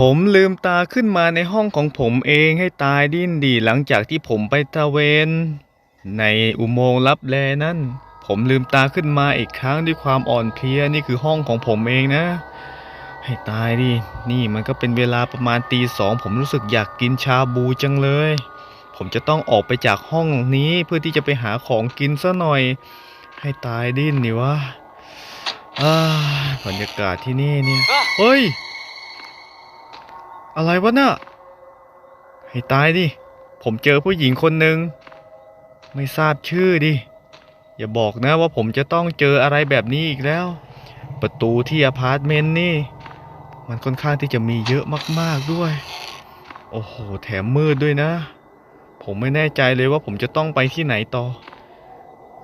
ผมลืมตาขึ้นมาในห้องของผมเองให้ตายดิ้นดีหลังจากที่ผมไปตะเวน ในอุโมงค์ลับแลนั่น ผมลืมตาขึ้นมาอีกครั้งด้วยความอ่อนเพลียนี่คือห้องของผมเองนะ ให้ตายดิ นี่มันก็เป็นเวลาประมาณตีสองผมรู้สึกอยากกินชาบูจังเลย ผมจะต้องออกไปจากห้องนี้เพื่อที่จะไปหาของกินซะหน่อย ให้ตายดิ้นนี่วะอ่าบรรยากาศที่นี่เนี่ยเฮ้ย อะไรวะเน่ะให้ตายดิ ผมเจอผู้หญิงคนหนึ่งไม่ทราบชื่อดิ อย่าบอกนะว่าผมจะต้องเจออะไรแบบนี้อีกแล้ว ประตูที่อพาร์ตเมนต์นี่ มันค่อนข้างที่จะมีเยอะมากๆด้วย โอ้โห แถมมืดด้วยนะ ผมไม่แน่ใจเลยว่าผมจะต้องไปที่ไหนต่อ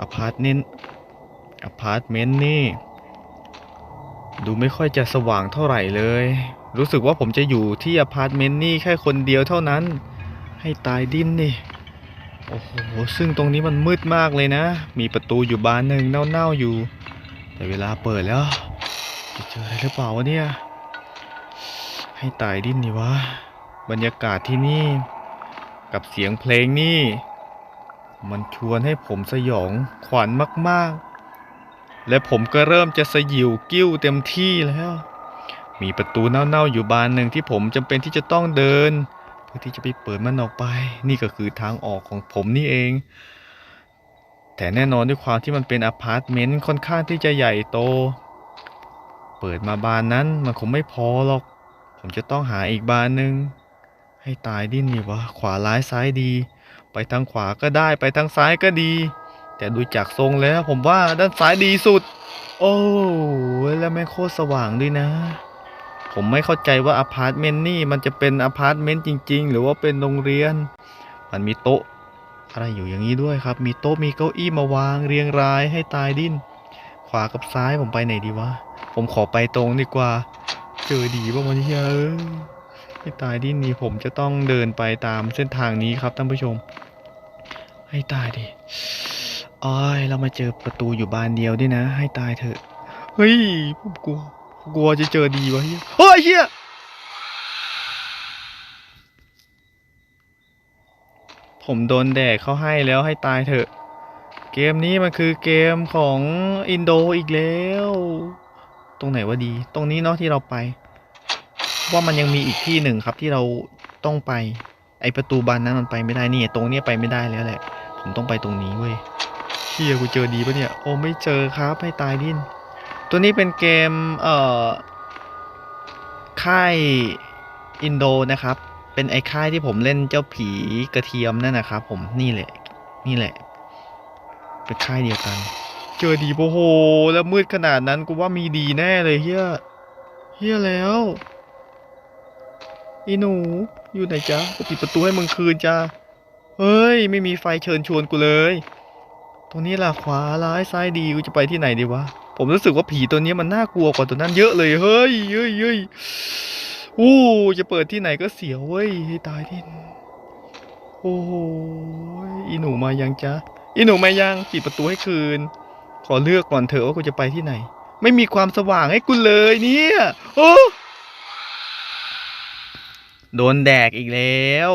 อพาร์ตเมนต์อพาร์ตเมนต์นี่ ดูไม่ค่อยจะสว่างเท่าไหร่เลย รู้สึกว่าผมจะอยู่ที่อพาร์ตเมนต์นี่แค่คนเดียวเท่านั้น ให้ตายดิ้นนี่ โอ้โห ซึ่งตรงนี้มันมืดมากเลยนะ มีประตูอยู่บานหนึ่งเน่าๆอยู่ แต่เวลาเปิดแล้ว จะเจออะไรหรือเปล่าวะเนี่ย ให้ตายดิ้นนี่วะ บรรยากาศที่นี่ กับเสียงเพลงนี่ มันชวนให้ผมสยองขวัญมากๆ และผมก็เริ่มจะสยิวกิ้วเต็มที่แล้ว มีประตูเน่าๆอยู่บานหนึ่งที่ผมจำเป็นที่จะต้องเดิน เพื่อที่จะไปเปิดมันออกไป นี่ก็คือทางออกของผมนี่เอง แต่แน่นอนด้วยความที่มันเป็นอพาร์ตเมนต์ค่อนข้างที่จะใหญ่โต เปิดมาบานนั้นมันคงไม่พอหรอก ผมจะต้องหาอีกบานหนึ่งให้ตายดิ้นนี่วะขวาร้ายซ้ายดี ไปทางขวาก็ได้ไปทางซ้ายก็ดี แต่ดูจากทรงแล้วผมว่าด้านซ้ายดีสุด โอ้แล้วแม่โคตรสว่างด้วยนะ ผมไม่เข้าใจว่าอพาร์ตเมนต์นี่มันจะเป็นอพาร์ตเมนต์จริง ๆ หรือว่าเป็นโรงเรียน มันมีโต๊ะอะไรอยู่อย่างนี้ด้วยครับ มีโต๊ะมีเก้าอี้มาวางเรียงรายให้ตายดิ้น ขวากับซ้ายผมไปไหนดีวะ ผมขอไปตรงดีกว่า เจอดีป่ะวันนี้เอ้ยให้ตายดิ้นนี่ผมจะต้องเดินไปตามเส้นทางนี้ครับท่านผู้ชม ให้ตายดิอ้อยเรามาเจอประตูอยู่บานเดียวด้วยนะ ให้ตายเถอะ เฮ้ยผมกลัว กลัวจะเจอดีวะเฮียเฮ้ยเฮียผมโดนแดกเขาให้แล้วให้ตายเถอะ เกมนี้มันคือเกมของอินโดอีกแล้ว ตรงไหนวะดี ตรงนี้เนาะที่เราไป ว่ามันยังมีอีกที่หนึ่งครับที่เราต้องไป ไอประตูบานนั้นมันไปไม่ได้นี่ตรงเนี้ยไปไม่ได้แล้วแหละ ผมต้องไปตรงนี้เว้ยเฮียกูเจอดีปะเนี่ย โอ้ไม่เจอครับให้ตายดิ้น ตัวนี้เป็นเกมเอ่อค่ายอินโดนะครับ เป็นไอ้ค่ายที่ผมเล่นเจ้าผีกระเทียมนั่นนะครับผมนี่แหละ นี่แหละ เป็นค่ายเดียวกัน เจอดีโอ้โห แล้วมืดขนาดนั้นกูว่ามีดีแน่เลยเฮียเฮียแล้วอีหนูอยู่ไหนจ๊ะกูปิดประตูให้มึงคืนจ้าเฮ้ย ไม่มีไฟเชิญชวนกูเลย ตรงนี้ล่ะขวาร้ายซ้ายดีกูจะไปที่ไหนดีวะ ผมรู้สึกว่าผีตัวนี้มันน่ากลัวกว่าตัวนั้นเยอะเลยเฮ้ยเฮ้ยเฮ้ยอู้จะเปิดที่ไหนก็เสียวเว้ยให้ตายที่โอ้โหอีหนูมายังจ๊ะอีหนูมายังปิดประตูให้คืน ขอเลือกก่อนเถอะว่ากูจะไปที่ไหน ไม่มีความสว่างให้กูเลยเนี่ยโอ้โดนแดกอีกแล้ว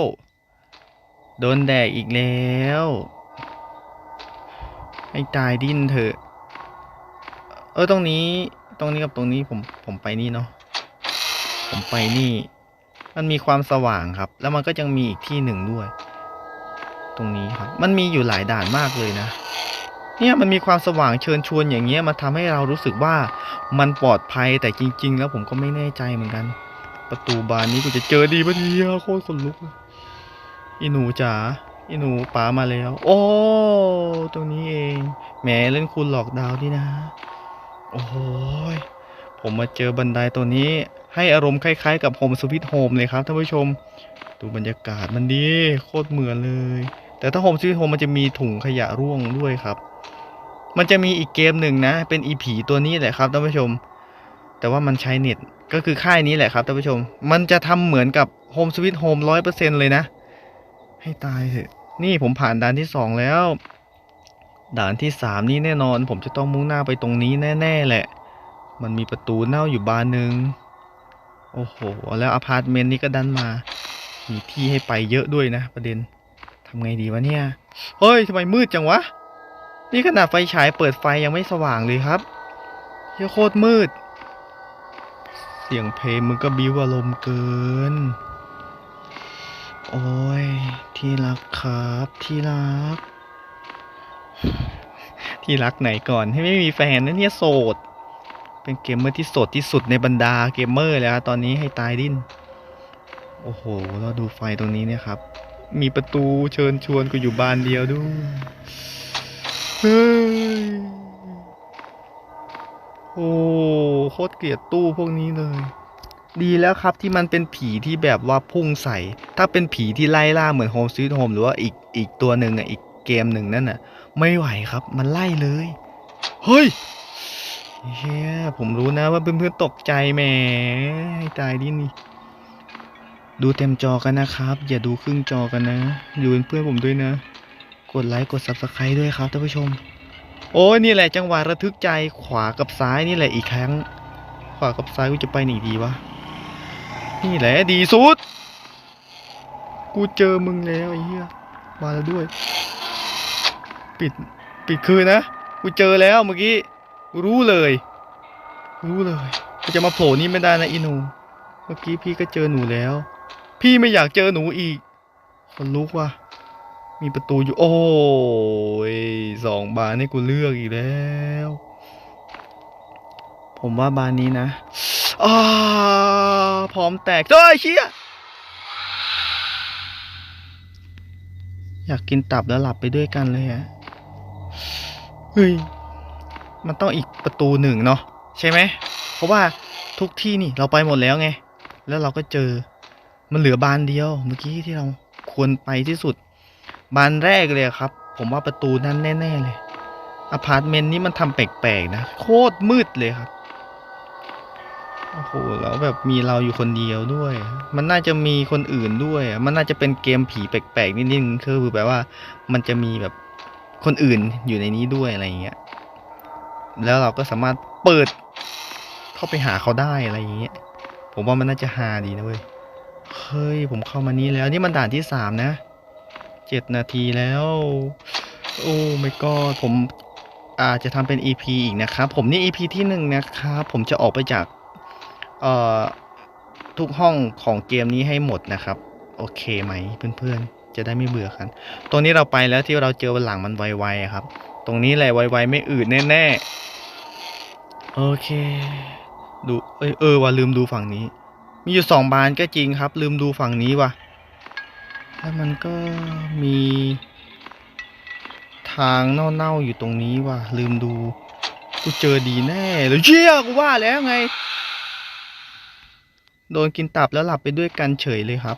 โดนแดกอีกแล้ว ให้ตายดิ้นเถอะ เออตรงนี้ตรงนี้กับตรงนี้ผมผมไปนี่เนาะผมไปนี่ มันมีความสว่างครับ แล้วมันก็ยังมีอีกที่หนึ่งด้วย ตรงนี้ครับ มันมีอยู่หลายด่านมากเลยนะ เนี่ยมันมีความสว่างเชิญชวนอย่างเงี้ยมาทำให้เรารู้สึกว่ามันปลอดภัยแต่จริง ๆ แล้วผมก็ไม่แน่ใจเหมือนกัน ประตูบานนี้กูจะเจอดีปะเนี่ยโคตรขนลุกเลยอีหนูจ๋าอีหนูป๋ามาแล้ว โอ้ ตรงนี้เองแหมเล่นคุณหลอกดาวดีนะ โอ้โหยผมมาเจอบันไดตัวนี้ ให้อารมณ์คล้าย ๆ กับโฮมสวิตโฮมเลยครับท่านผู้ชม ดูบรรยากาศมันดีโคตรเหมือนเลย แต่ถ้าโฮมสวิตโฮมมันจะมีถุงขยะร่วงด้วยครับ มันจะมีอีกเกมหนึ่งนะ เป็นอีผีตัวนี้แหละครับท่านผู้ชม แต่ว่ามันใช้เน็ตก็คือค่ายนี้แหละครับท่านผู้ชม มันจะทำเหมือนกับโฮมสวิตโฮมร้อยเปอร์เซ็นเลยนะ ให้ตายเถอะนี่ผมผ่านด่านที่สองแล้ว ด่านที่สามนี่แน่นอน ผมจะต้องมุ่งหน้าไปตรงนี้แน่ๆแหละ มันมีประตูเน่าอยู่บานหนึ่งโอ้โห แล้วอพาร์ตเมนต์นี้ก็ดันมา มีที่ให้ไปเยอะด้วยนะประเด็นทำไงดีวะเนี่ย เฮ้ยทำไมมืดจังวะ นี่ขนาดไฟฉายเปิดไฟยังไม่สว่างเลยครับเฮียโคตรมืด เสียงเพลงมึงก็บิวอารมณ์เกิน โอ้ยที่รักครับที่รัก ที่รักไหนก่อนให้ไม่มีแฟนนะเนี่ยโสด เป็นเกมเมอร์ที่โสดที่สุดในบรรดาเกมเมอร์แล้วตอนนี้ให้ตายดิ้น โอ้โห เราดูไฟตรงนี้เนี่ยครับ มีประตูเชิญชวนกูอยู่บานเดียวด้วยเฮ้ยโอ้โคตรเกลียดตู้พวกนี้เลย ดีแล้วครับที่มันเป็นผีที่แบบว่าพุ่งใส่ ถ้าเป็นผีที่ไล่ล่าเหมือนโฮมส w ี e โฮมหรือว่าอีกอีกตัวหนึ่งอะอีกเกมหนึ่งนั่นน่ะ ไม่ไหวครับ มันไล่เลย เฮ้ยเฮียผมรู้นะว่าเพื่อนๆตกใจแหมให้ตายดินี่ ดูเต็มจอกันนะครับ อย่าดูครึ่งจอกันนะ อยู่เป็นเพื่อนผมด้วยนะ กดไลค์กด subscribe ด้วยครับท่านผู้ชม โอ้ยนี่แหละจังหวะระทึกใจขวากับซ้ายนี่แหละอีกครั้ง ขวากับซ้ายกูจะไปไหนดีวะ นี่แหละดีสุด กูเจอมึงแล้วไอ้เหี้ยมาแล้วด้วย ปิดปิดคืนนะกูเจอแล้วเมื่อกี้รู้เลย รู้เลยกูจะมาโผล่นี่ไม่ได้นะอีหนู เมื่อกี้พี่ก็เจอหนูแล้ว พี่ไม่อยากเจอหนูอีกคนลุกว่ะมีประตูอยู่ โอ้ยสองบานให้กูเลือกอีกแล้ว ผมว่าบานนี้นะอ้าพร้อมแตกเฮ้ยเชี่ยอยากกินตับแล้วหลับไปด้วยกันเลยฮะ เฮ้ย มันต้องอีกประตูหนึ่งเนาะใช่ไหม เพราะว่าทุกที่นี่เราไปหมดแล้วไง แล้วเราก็เจอ มันเหลือบานเดียว เมื่อกี้ที่เราควรไปที่สุด บานแรกเลยครับ ผมว่าประตูนั้นแน่ ๆ เลย อพาร์ตเมนต์นี้มันทำแปลกๆนะ โคตรมืดเลยครับ โอ้โห แล้วแบบมีเราอยู่คนเดียวด้วย มันน่าจะมีคนอื่นด้วย มันน่าจะเป็นเกมผีแปลกๆนิดนึงคือแบบว่า มันจะมีแบบ คนอื่นอยู่ในนี้ด้วยอะไรอย่างเงี้ย แล้วเราก็สามารถเปิดเข้าไปหาเขาได้อะไรอย่างเงี้ย ผมว่ามันน่าจะฮาดีนะเว้ย เฮ้ย ผมเข้ามานี้แล้วนี่มันด่านที่สามนะ เจ็ดนาทีแล้ว โอ้ไม่ก็ผมอาจจะทำเป็น EP อีกนะครับ ผมนี่ EP ที่หนึ่งนะครับ ผมจะออกไปจากเอ่อทุกห้องของเกมนี้ให้หมดนะครับ โอเคไหมเพื่อนๆ จะได้ไม่เบื่อกันตรงนี้เราไปแล้วที่เราเจอวันหลังมันไวๆครับ ตรงนี้แหละไวๆไม่อืดแน่ๆโอเค ดูเอยเออว่าลืมดูฝั่งนี้ มีอยู่สองบานก็จริงครับ ลืมดูฝั่งนี้ว่ะแล้วมันก็มีทางเน่าๆอยู่ตรงนี้ว่ะลืมดูกูเจอดีแน่เลยเชี่ยกูว่าแล้วไง โดนกินตับแล้วหลับไปด้วยกันเฉยเลยครับ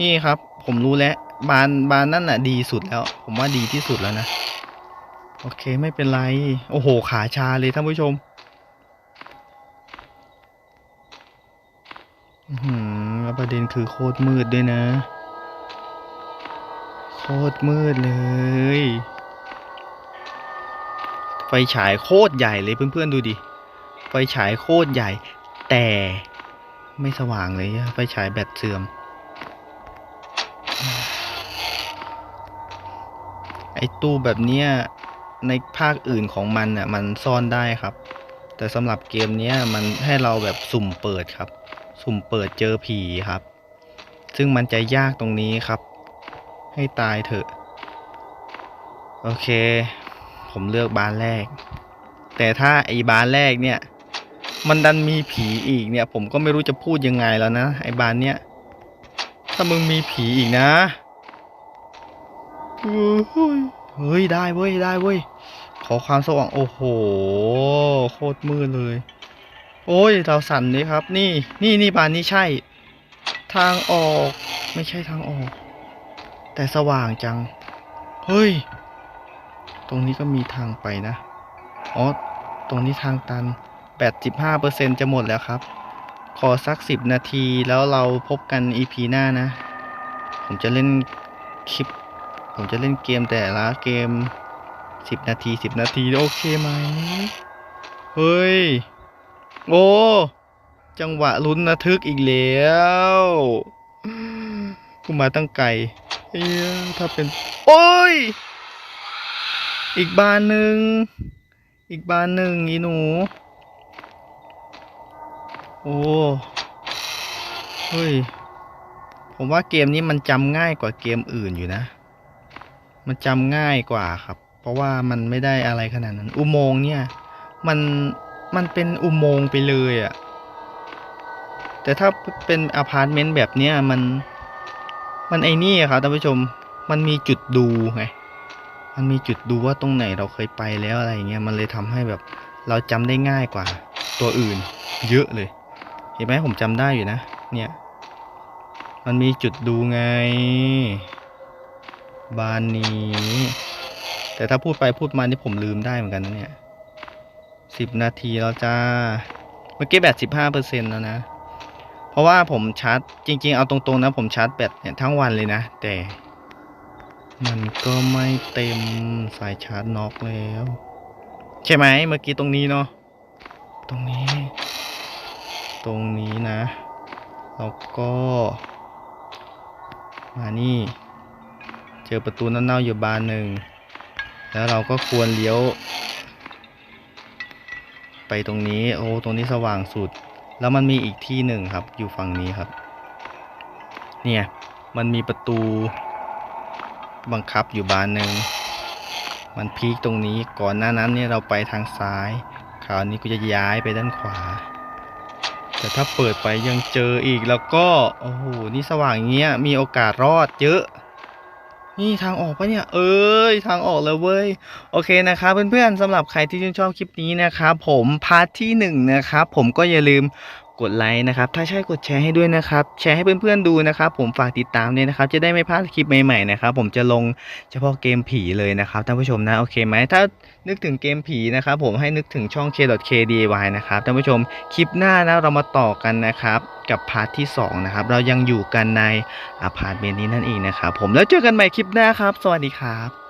นี่ครับ ผมรู้แล้ว บานบานนั่นน่ะ ดีสุดแล้ว ผมว่าดีที่สุดแล้วนะ โอเคไม่เป็นไร โอ้โห ขาชาเลยท่านผู้ชมอื้อหือแล้วประเด็นคือโคตรมืดด้วยนะ โคตรมืดเลย ไฟฉายโคตรใหญ่เลยเพื่อนๆดูดิ ไฟฉายโคตรใหญ่ แต่ไม่สว่างเลย ไฟฉายแบตเสื่อม อ้ตู้แบบเนี้ยในภาคอื่นของมันอะมันซ่อนได้ครับ แต่สำหรับเกมเนี้ยมันให้เราแบบสุ่มเปิดครับ สุ่มเปิดเจอผีครับ ซึ่งมันจะยากตรงนี้ครับ ให้ตายเถอะ โอเค ผมเลือกบานแรก แต่ถ้าไอ้บานแรกเนี่ย มันดันมีผีอีกเนี่ย ผมก็ไม่รู้จะพูดยังไงแล้วนะไอ้บานเนี้ยถ้ามึงมีผีอีกนะ เฮ้ยได้เว้ยได้เว้ย ขอความสว่างโอ้โห โคตรมืดเลย โอ้ยเราสั่นเลยครับ นี่นี่นี่บานนี้ใช่ ทางออกไม่ใช่ทางออก แต่สว่างจัง เฮ้ย ตรงนี้ก็มีทางไปนะอ๋อตรงนี้ทางตัน 85%จะหมดแล้วครับ ขอสัก 10 นาทีแล้วเราพบกัน EP หน้านะ ผมจะเล่นคลิป ผมจะเล่นเกมแต่ละเกม10นาที10นาทีโอเคไหม เฮ้ย โอ้ จังหวะลุ้นระทึกอีกแล้วกูมาตั้งไกลเอ้ยถ้าเป็น โอ้ย อีกบานหนึ่ง อีกบานหนึ่งอีหนู โอ้ เฮ้ย ผมว่าเกมนี้มันจำง่ายกว่าเกมอื่นอยู่นะ มันจำง่ายกว่าครับ เพราะว่ามันไม่ได้อะไรขนาดนั้น อุโมงค์เนี่ย มันมันเป็นอุโมงค์ไปเลยอะแต่ถ้าเป็นอพาร์ตเมนต์แบบเนี้ยมัน มันไอ้นี่อะครับท่านผู้ชมมันมีจุดดูไงมันมีจุดดูว่าตรงไหนเราเคยไปแล้วอะไรเงี้ยมันเลยทำให้แบบเราจำได้ง่ายกว่า ตัวอื่น เยอะเลย เห็นไหมผมจำได้อยู่นะ เนี่ย มันมีจุดดูไง บานนี้ แต่ถ้าพูดไปพูดมานี่ผมลืมได้เหมือนกันนะเนี่ยสิบนาทีแล้วจ้า เมื่อกี้แบตสิบห้าเปอร์เซ็นแล้วนะ เพราะว่าผมชาร์จจริง ๆ เอาตรงๆนะ ผมชาร์จแบตเนี่ยทั้งวันเลยนะ แต่ มันก็ไม่เต็มสายชาร์จน็อกแล้ว ใช่ไหมเมื่อกี้ตรงนี้เนาะตรงนี้ ตรงนี้นะ แล้วก็ มานี่ อประตูเน่าๆอยู่บานหนึ่ง แล้วเราก็ควรเลี้ยว ไปตรงนี้โอ้ตรงนี้สว่างสุด แล้วมันมีอีกที่หนึ่งครับ อยู่ฝั่งนี้ครับ เนี่ยมันมีประตูบังคับอยู่บานหนึ่ง มันพีคตรงนี้ก่อนหน้านั้นเนี่ยเราไปทางซ้ายคราวนี้กูจะย้ายไปด้านขวา แต่ถ้าเปิดไปยังเจออีกแล้วก็ โอ้โห นี่สว่างอย่างเงี้ย มีโอกาสรอดเยอะ นี่ทางออกปะเนี่ย เอ้ย ทางออกแล้วเว้ย โอเคนะครับเพื่อนๆสำหรับใครที่ชื่นชอบคลิปนี้นะครับผมพาร์ทที่หนึ่งนะครับผมก็อย่าลืม กดไลค์นะครับ ถ้าใช่กดแชร์ให้ด้วยนะครับ แชร์ให้เพื่อนๆดูนะครับ ผมฝากติดตามด้วยนะครับ จะได้ไม่พลาดคลิปใหม่ๆนะครับ ผมจะลงเฉพาะเกมผีเลยนะครับท่านผู้ชมนะโอเคไหมถ้านึกถึงเกมผีนะครับ ผมให้นึกถึงช่อง k.kdy นะครับท่านผู้ชมคลิปหน้านะเรามาต่อกันนะครับ กับพาร์ทที่สองนะครับเรายังอยู่กันในอพาร์ตเมนต์นี้นั่นเองนะครับผมแล้วเจอกันใหม่คลิปหน้าครับ สวัสดีครับ